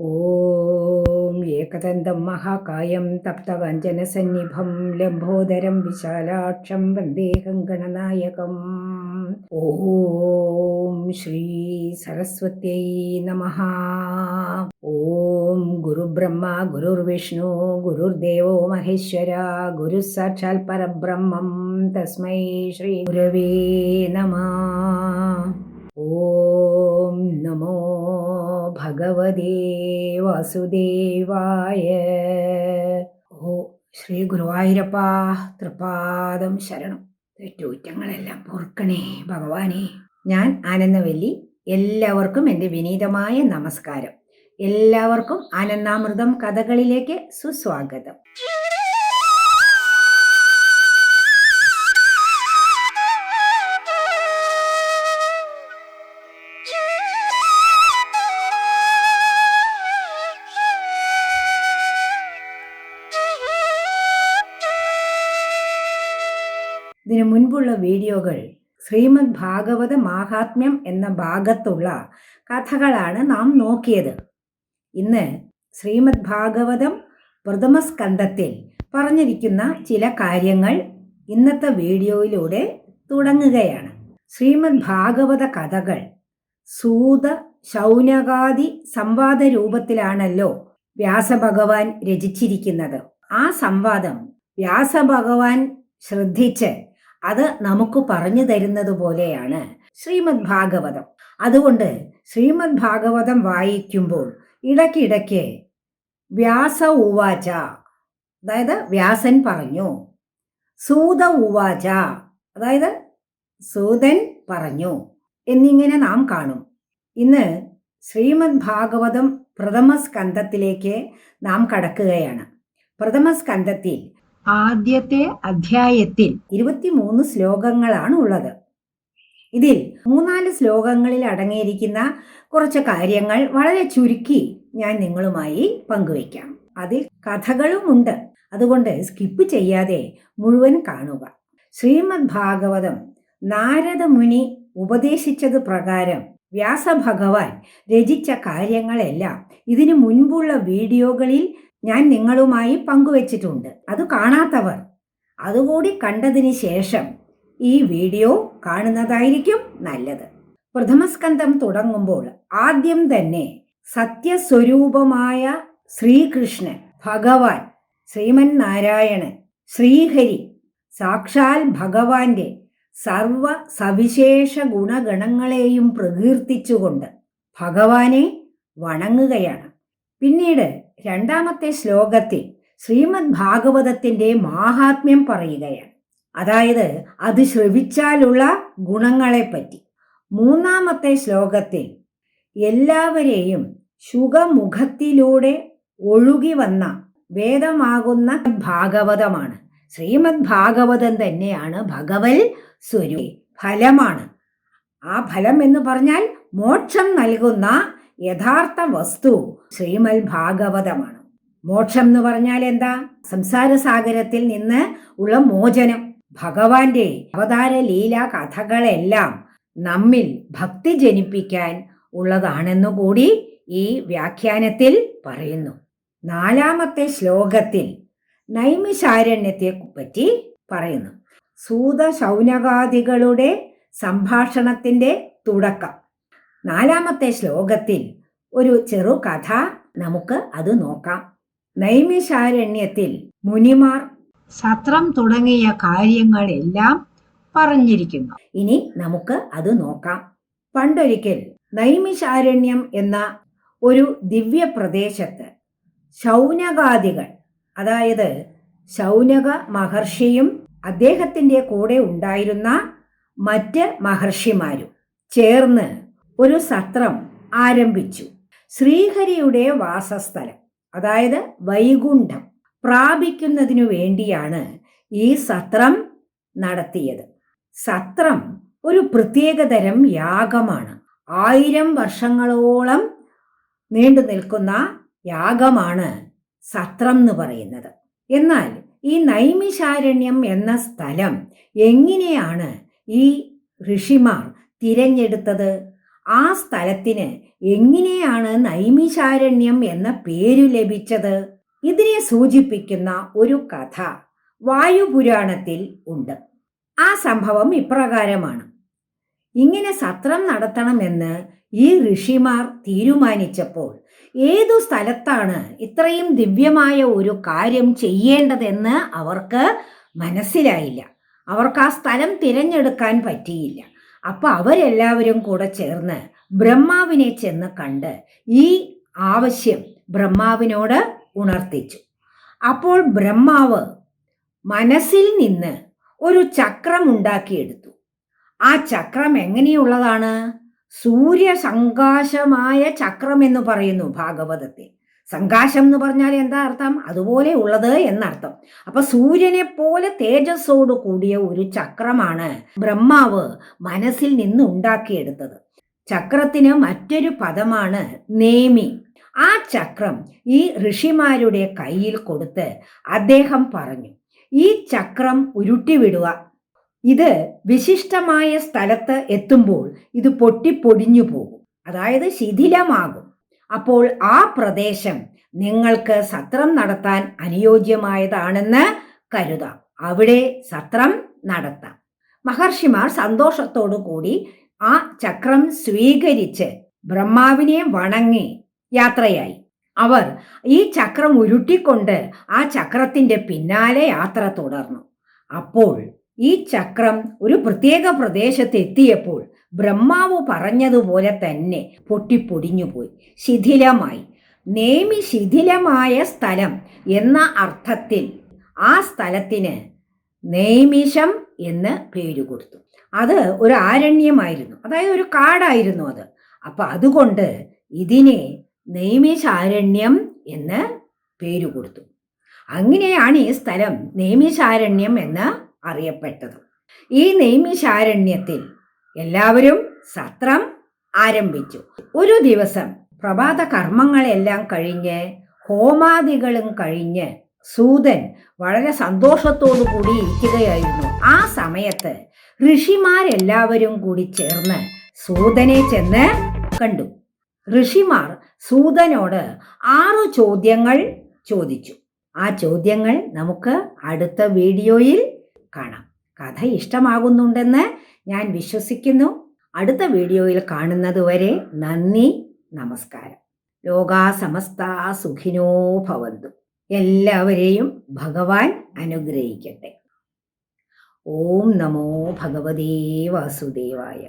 ॐ एकदन्तं महाकायं तप्तकाञ्चनसन्निभं लम्बोदरं विशालाक्षं वन्देहं गणनायकम् ॐ श्रीसरस्वत्यै नमः। ॐ गुरुब्रह्मा गुरुर्विष्णु गुरुर्देवो महेश्वर गुरुः साक्षात् परब्रह्मं तस्मै श्रीगुरवे नमः। ॐ नमो ഭഗവതേ വാസുദേവായ ഓ ശ്രീ ഗുരുവായൂരപ്പ തൃപാദം ശരണം. തെറ്റുകുറ്റങ്ങളെല്ലാം പൊറുക്കണേ ഭഗവാനെ. ഞാൻ ആനന്ദവല്ലി എല്ലാവർക്കും എന്റെ വിനീതമായ നമസ്കാരം. എല്ലാവർക്കും ആനന്ദാമൃതം കഥകളിലേക്ക് സുസ്വാഗതം. ഇതിനു മുൻപുള്ള വീഡിയോകൾ ശ്രീമദ് ഭാഗവത മാഹാത്മ്യം എന്ന ഭാഗത്തുള്ള കഥകളാണ് നാം നോക്കിയത്. ഇന്ന് ശ്രീമദ് ഭാഗവതം പ്രഥമസ്കന്ധത്തിൽ പറഞ്ഞിരിക്കുന്ന ചില കാര്യങ്ങൾ ഇന്നത്തെ വീഡിയോയിലൂടെ തുടങ്ങുകയാണ്. ശ്രീമദ് ഭാഗവത കഥകൾ സൂത ശൗനകാദി സംവാദ രൂപത്തിലാണല്ലോ വ്യാസഭഗവാൻ രചിച്ചിരിക്കുന്നത്. ആ സംവാദം വ്യാസഭഗവാൻ ശ്രദ്ധിച്ച് അത് നമുക്ക് പറഞ്ഞു തരുന്നത് പോലെയാണ് ശ്രീമദ് ഭാഗവതം. അതുകൊണ്ട് ശ്രീമദ് ഭാഗവതം വായിക്കുമ്പോൾ ഇടയ്ക്കിടയ്ക്ക് വ്യാസ ഉവാച അതായത് വ്യാസൻ പറഞ്ഞു. സൂത ഉവാച അതായത് സൂതൻ പറഞ്ഞു എന്നിങ്ങനെ നാം കാണും. ഇന്ന് ശ്രീമദ് ഭാഗവതം പ്രഥമ സ്കന്ധത്തിലേക്ക് നാം കടക്കുകയാണ്. പ്രഥമ സ്കന്ധത്തിൽ ആദ്യത്തെ അധ്യായത്തിൽ ഇരുപത്തിമൂന്ന് ശ്ലോകങ്ങളാണ് ഉള്ളത്. ഇതിൽ മൂന്നാൽ ശ്ലോകങ്ങളിൽ അടങ്ങിയിരിക്കുന്ന കുറച്ച് കാര്യങ്ങൾ വളരെ ചുരുക്കി ഞാൻ നിങ്ങളുമായി പങ്കുവയ്ക്കാം. അതിൽ കഥകളുമുണ്ട് അതുകൊണ്ട് സ്കിപ്പ് ചെയ്യാതെ മുഴുവൻ കാണുക. ശ്രീമദ് ഭാഗവതം നാരദ മുനി ഉപദേശിച്ചത് പ്രകാരം വ്യാസഭഗവാൻ രചിച്ച കാര്യങ്ങളെല്ലാം ഇതിനു മുൻപുള്ള വീഡിയോകളിൽ ഞാൻ നിങ്ങളുമായി പങ്കുവച്ചിട്ടുണ്ട്. അത് കാണാത്തവർ. അതുകൂടി കണ്ടതിന് ശേഷം ഈ വീഡിയോ കാണുന്നതായിരിക്കും നല്ലത്. പ്രഥമസ്കന്ധം തുടങ്ങുമ്പോൾ ആദ്യം തന്നെ സത്യസ്വരൂപമായ ശ്രീകൃഷ്ണൻ ഭഗവാൻ ശ്രീമൻ നാരായണൻ ശ്രീഹരി സാക്ഷാൽ ഭഗവാന്റെ സർവ സവിശേഷ ഗുണഗണങ്ങളെയും പ്രകീർത്തിച്ചുകൊണ്ട് ഭഗവാനെ വണങ്ങുകയാണ്. പിന്നീട് രണ്ടാമത്തെ ശ്ലോകത്തിൽ ശ്രീമദ് ഭാഗവതത്തിന്റെ മാഹാത്മ്യം പറയുകയാണ്. അതായത് അത് ശ്രവിച്ചാലുള്ള ഗുണങ്ങളെപ്പറ്റി. മൂന്നാമത്തെ ശ്ലോകത്തിൽ എല്ലാവരെയും ശുഖമുഖത്തിലൂടെ ഒഴുകി വന്ന വേദമാകുന്ന ഭാഗവതമാണ്. ശ്രീമദ് ഭാഗവതം തന്നെയാണ് ഭഗവൽ സ്വരൂ ഫലമാണ്. ആ ഫലം എന്ന് പറഞ്ഞാൽ മോക്ഷം നൽകുന്ന യഥാർത്ഥ വസ്തു ശ്രീമൽ ഭാഗവതമാണ് മോക്ഷം എന്ന് പറഞ്ഞാൽ എന്താ? സംസാര സാഗരത്തിൽ നിന്ന് ഉള്ള മോചനം. ഭഗവാന്റെ അവതാര ലീല കഥകളെല്ലാം നമ്മിൽ ഭക്തി ജനിപ്പിക്കാൻ ഉള്ളതാണെന്നു കൂടി ഈ വ്യാഖ്യാനത്തിൽ പറയുന്നു. നാലാമത്തെ ശ്ലോകത്തിൽ നൈമിശാരണ്യത്തെ പറ്റി പറയുന്നു. സൂത ശൗനകാദികളുടെ സംഭാഷണത്തിന്റെ തുടക്കം. നാലാമത്തെ ശ്ലോകത്തിൽ ഒരു ചെറു കഥ നമുക്ക് അത് നോക്കാം. നൈമിശാരണ്യത്തിൽ മുനിമാർ സത്രം തുടങ്ങിയ കാര്യങ്ങളെല്ലാം പറഞ്ഞിരിക്കുന്നു. ഇനി നമുക്ക് അത് നോക്കാം. പണ്ടൊരിക്കൽ നൈമിശാരണ്യം എന്ന ഒരു ദിവ്യ പ്രദേശത്ത് ശൗനകാദികൾ അതായത് ശൗനക മഹർഷിയും അദ്ദേഹത്തിന്റെ കൂടെ ഉണ്ടായിരുന്ന മറ്റ് മഹർഷിമാരും ചേർന്ന് ഒരു സത്രം ആരംഭിച്ചു. ശ്രീഹരിയുടെ വാസസ്ഥലം അതായത് വൈകുണ്ഠം പ്രാപിക്കുന്നതിനു വേണ്ടിയാണ് ഈ സത്രം നടത്തിയത്. സത്രം ഒരു പ്രത്യേകതരം യാഗമാണ്. ആയിരം വർഷങ്ങളോളം നീണ്ടു നിൽക്കുന്ന യാഗമാണ് സത്രം എന്ന് പറയുന്നത്. എന്നാൽ ഈ നൈമിശാരണ്യം എന്ന സ്ഥലം എങ്ങനെയാണ് ഈ ഋഷിമാർ തിരഞ്ഞെടുത്തത്? ആ സ്ഥലത്തിന് എങ്ങനെയാണ് നൈമിശാരണ്യം എന്ന പേരു ലഭിച്ചത്? ഇതിനെ സൂചിപ്പിക്കുന്ന ഒരു കഥ വായുപുരാണത്തിൽ ഉണ്ട്. ആ സംഭവം ഇപ്രകാരമാണ്. ഇങ്ങനെ സത്രം നടത്തണമെന്ന് ഈ ഋഷിമാർ തീരുമാനിച്ചപ്പോൾ ഏതു സ്ഥലത്താണ് ഇത്രയും ദിവ്യമായ ഒരു കാര്യം ചെയ്യേണ്ടതെന്ന് അവർക്ക് മനസ്സിലായില്ല. അവർക്ക് ആ സ്ഥലം തിരഞ്ഞെടുക്കാൻ പറ്റിയില്ല. അപ്പൊ അവരെല്ലാവരും കൂടെ ചേർന്ന് ബ്രഹ്മാവിനെ ചെന്ന് കണ്ട് ഈ ആവശ്യം ബ്രഹ്മാവിനോട് ഉണർത്തിച്ചു. അപ്പോൾ ബ്രഹ്മാവ് മനസ്സിൽ നിന്ന് ഒരു ചക്രം ഉണ്ടാക്കിയെടുത്തു. ആ ചക്രം എങ്ങനെയുള്ളതാണ്? സൂര്യസങ്കാശമായ ചക്രം എന്ന് പറയുന്നു ഭാഗവതത്തിൽ. സങ്കാശം എന്ന് പറഞ്ഞാൽ എന്താ അർത്ഥം? അതുപോലെ ഉള്ളത് എന്നർത്ഥം. അപ്പൊ സൂര്യനെ പോലെ തേജസ്സോട് കൂടിയ ഒരു ചക്രമാണ് ബ്രഹ്മാവ് മനസ്സിൽ നിന്ന് ഉണ്ടാക്കിയെടുത്തത്. ചക്രത്തിന് മറ്റൊരു പദമാണ് നേമി. ആ ചക്രം ഈ ഋഷിമാരുടെ കയ്യിൽ കൊടുത്ത് അദ്ദേഹം പറഞ്ഞു ഈ ചക്രം ഉരുട്ടിവിടുക. ഇത് വിശിഷ്ടമായ സ്ഥലത്ത് എത്തുമ്പോൾ ഇത് പൊട്ടിപ്പൊടിഞ്ഞു പോകും. അതായത് ശിഥിലമാകും. അപ്പോൾ ആ പ്രദേശം നിങ്ങൾക്ക് സത്രം നടത്താൻ അനുയോജ്യമായതാണെന്ന് കരുതാം. അവിടെ സത്രം നടത്താം. മഹർഷിമാർ സന്തോഷത്തോടു കൂടി ആ ചക്രം സ്വീകരിച്ച് ബ്രഹ്മാവിനെ വണങ്ങി യാത്രയായി. അവർ ഈ ചക്രം ഉരുട്ടിക്കൊണ്ട് ആ ചക്രത്തിന്റെ പിന്നാലെ യാത്ര തുടർന്നു. അപ്പോൾ ഈ ചക്രം ഒരു പ്രത്യേക പ്രദേശത്ത് എത്തിയപ്പോൾ ബ്രഹ്മാവ് പറഞ്ഞതുപോലെ തന്നെ പൊട്ടിപ്പൊടിഞ്ഞുപോയി ശിഥിലമായി. നേമി ശിഥിലമായ സ്ഥലം എന്ന അർത്ഥത്തിൽ ആ സ്ഥലത്തിന് നൈമിഷം എന്ന് പേര് കൊടുത്തു. അത് ഒരു ആരണ്യമായിരുന്നു. അതായത് ഒരു കാടായിരുന്നു അത്. അപ്പൊ അതുകൊണ്ട് ഇതിനെ നൈമിഷാരണ്യം എന്ന് പേര് കൊടുത്തു. അങ്ങനെയാണ് ഈ സ്ഥലം നൈമിഷാരണ്യം എന്ന് അറിയപ്പെട്ടത്. ഈ നൈമിഷാരണ്യത്തിൽ എല്ലാവരും സത്രം ആരംഭിച്ചു. ഒരു ദിവസം പ്രഭാത കർമ്മങ്ങളെല്ലാം കഴിഞ്ഞ് ഹോമാദികളും കഴിഞ്ഞ് സൂതൻ വളരെ സന്തോഷത്തോടു കൂടി ഇരിക്കുകയായിരുന്നു. ആ സമയത്ത് ഋഷിമാരെല്ലാവരും കൂടി ചേർന്ന് സൂതനെ ചെന്ന് കണ്ടു. ഋഷിമാർ സൂതനോട് ആറു ചോദ്യങ്ങൾ ചോദിച്ചു. ആ ചോദ്യങ്ങൾ നമുക്ക് അടുത്ത വീഡിയോയിൽ കാണാം. കഥ ഇഷ്ടമാകുന്നുണ്ടെന്ന് ഞാൻ വിശ്വസിക്കുന്നു. അടുത്ത വീഡിയോയിൽ കാണുന്നതുവരെ നന്ദി നമസ്കാരം. ലോകാ സമസ്ത സുഖിനോ ഭവന്തു. എല്ലാവരെയും ഭഗവാൻ അനുഗ്രഹിക്കട്ടെ. ഓം നമോ ഭഗവതേ വാസുദേവായ.